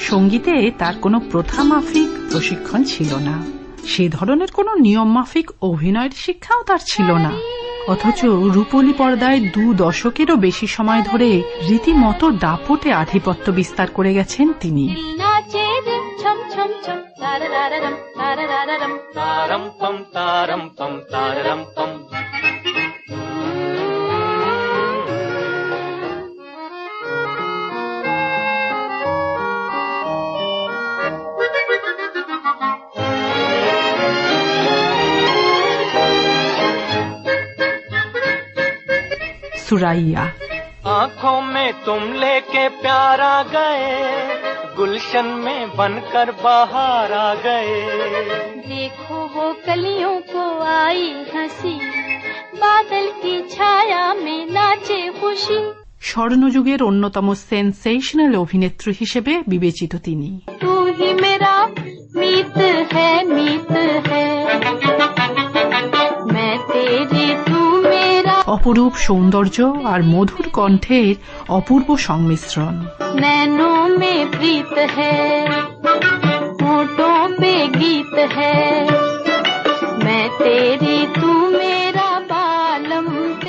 সঙ্গীতে তার কোনো প্রথা মাফিক প্রশিক্ষণ ছিল না। সে ধরনের কোনো নিয়ম মাফিক অভিনয়ের শিক্ষাও তার ছিল না। অথচ রূপলী পর্দায় দু দশকেরও বেশি সময় ধরে রীতিমতো দাপটে আধিপত্য বিস্তার করে গেছেন তিনি। ছম ছম ছম সুরাইয়া आंखों में तुम लेके प्यार आ गए गुलशन में बनकर बाहर आ गए देखो वो कलियों को आई हंसी बादल की छाया में नाचे खुशी স্বর্ণযুগের অন্যতম সেন্সেশনাল অভিনেত্রী হিসেবে বিবেচিত তিনি অপরূপ সৌন্দর্য আর মধুর কণ্ঠের অপূর্ব সংমিশ্রণ।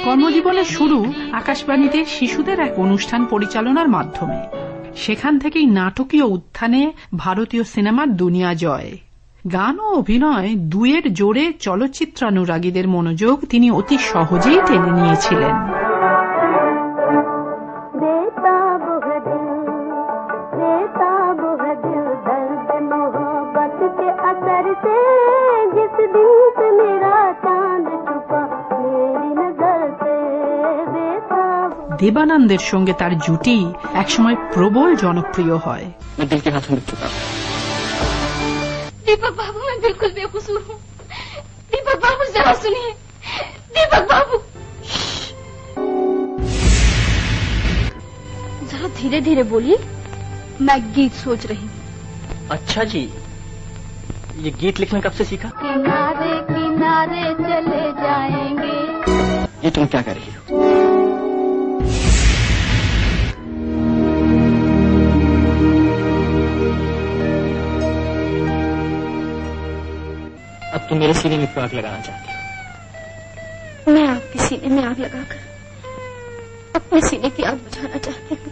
কর্মজীবনের শুরু আকাশবাণীতে শিশুদের এক অনুষ্ঠান পরিচালনার মাধ্যমে। সেখান থেকেই নাটকীয় উত্থানে ভারতীয় সিনেমার দুনিয়া জয়। গান ও অভিনয় দুয়ের জোরে চলচ্চিত্রানুরাগীদের মনোযোগ তিনি অতি সহজেই টেনে নিয়েছিলেন। দেবানন্দের সঙ্গে তার জুটি একসময় প্রবল জনপ্রিয় হয়। दीपक बाबू मैं बिल्कुल बेकसूर हूँ। दीपक बाबू जरा सुनिए। दीपक बाबू। जरा धीरे धीरे बोलिए। मैं गीत सोच रही हूँ। अच्छा जी ये गीत लिखना कब से सीखा? किनारे किनारे चले जाएँगे। ये तुम क्या कर रही हो? मेरे सीने में क्यों आग लगाना चाहती हो? मैं आपके सीने में आग लगाकर अपने सीने की आग बुझाना चाहती हूँ।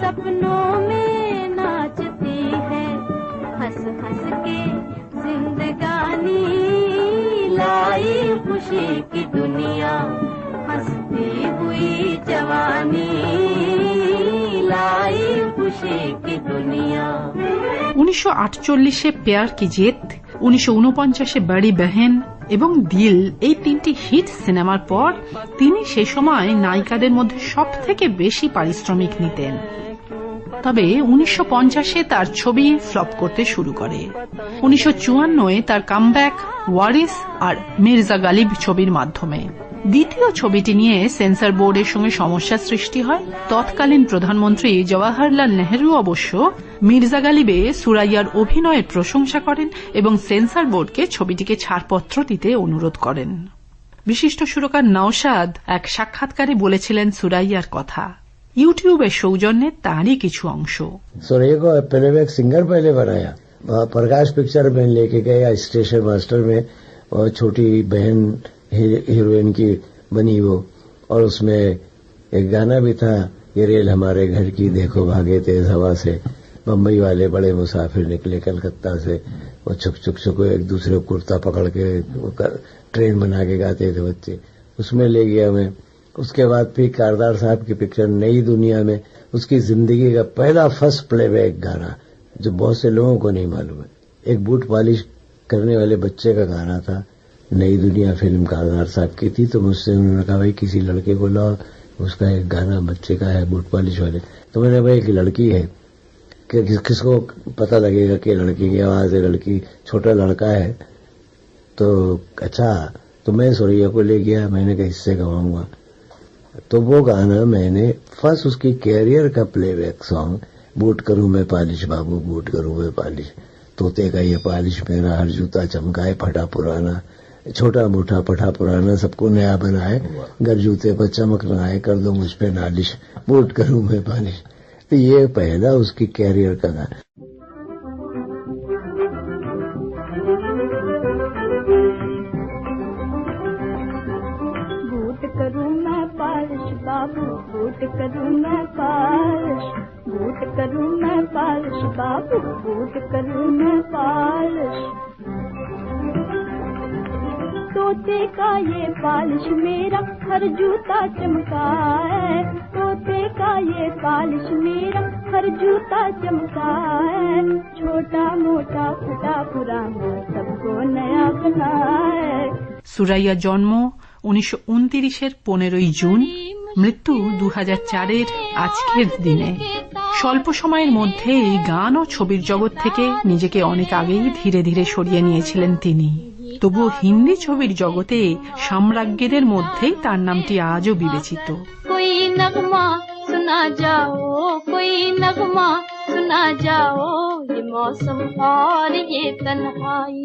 सपनों में नाचती है हंस हंस के जिंदगानी लाई खुशी की दुनिया हंसती हुई जवानी लाई खुशी की दुनिया। उन्नीस सौ आठचल्लिशे प्यार की जीत উনিশশো বাড়ি বেহেন এবং দিল এই তিনটি হিট সিনেমার পর তিনি সে সময় নায়িকাদের মধ্যে সব থেকে বেশি পারিশ্রমিক নিতেন। তবে উনিশশো তার ছবি ফ্লপ করতে শুরু করে। উনিশশো তার কামব্যাক ওয়ারিস আর মির্জা গালিব ছবির মাধ্যমে। দ্বিতীয় ছবিটি নিয়ে সেন্সর বোর্ডের সঙ্গে সমস্যা সৃষ্টি হয় তৎকালীন প্রধানমন্ত্রী জওয়াহরলাল নেহরু অবশ্য মির্জা গালিবে সুরাইয়ার অভিনয়ের প্রশংসা করেন এবং সেন্সর বোর্ডকে ছবিটিকে ছাড়পত্র দিতে অনুরোধ করেন বিশিষ্ট সুরকার নওশাদ এক সাক্ষাৎকারে বলেছিলেন সুরাইয়ার কথা ইউটিউবের সৌজন্যে তারই কিছু অংশ सुरैया को पहले मैं एक सिंगर पहले बनाया वहाँ प्रकाश पिक्चर में लेके गया स्टेशन मास्टर में और छोटी बहन ही- हीरोइन की बनी वो। और उसमें एक गाना भी था, ये रेल हमारे घर की, देखो भागे तेज हवा से। बम्बई वाले बड़े मुसाफिर निकले कलकत्ता से। वो छुक छुक छुक एक दूसरे को कुर्ता पकड़ के ट्रेन बना के गाते थे बच्चे। उसमें ले गया मैं। उसके बाद फिर कारदार साहब की पिक्चर, नई दुनिया में, उसकी ज़िंदगी का पहला फ़र्स्ट प्लेबैक गाना, जो बहुत से लोगों को नहीं मालूम है। एक बूट पॉलिश करने वाले बच्चे का गाना था। नई दुनिया फ़िल्म कारदार साहब की थी तो मुझसे उन्होंने कहा भाई किसी लड़के को लाओ उसका एक गाना बच्चे का है बूट पॉलिश वाले। तो मैंने भाई एक लड़की है। कि किस, किसको पता लगेगा कि लड़की की आवाज़ है लड़की छोटा लड़का है। तो अच्छा तो मैं सोरैया को ले गया मैंने कहा इससे गवाऊँगा। तो वो गाना मैंने फ़र्स्ट उसकी कैरियर का प्लेबैक सॉन्ग बूट करूँ मैं पालिश बाबू बूट करूँ मैं पालिश। तोते का ये पालिश मेरा हर जूता चमकाए फटा पुराना। छोटा मोटा पठा पुराना सबको नया बनाए घर जूते पर चमक लगाए कर दो मुझ पे नालिश वोट करूँ मैं बालिश। तो ये पहला उसकी कैरियर का बूट करूँ मैं पालिश बाबू बूट करूँ मैं पालिश बूट करूँ मैं पालिश बाबू बूट करूँ मैं पालिश तोते का ये पालिश मेरा हर जूता चमका है तोते का ये पालिश मेरा हर जूता चमका है छोटा मोटा फटा पुराना सबको नया बना है সুরাইয়া জন্ম উনিশশো উনতিরিশের পনেরোই জুন মৃত্যু দু চারের আজকের দিনে স্বল্প সময়ের মধ্যেই গান ও ছবির জগৎ থেকে নিজেকে অনেক আগেই ধীরে ধীরে সরিয়ে নিয়েছিলেন তিনি তবুও হিন্দি ছবির জগতে সাম্রাজ্ঞীদের মধ্যেই তার নামটি আজও বিবেচিত कोई नगमा सुना जाओ कोई नगमा सुना जाओ ये मौसम और ये तन्हाई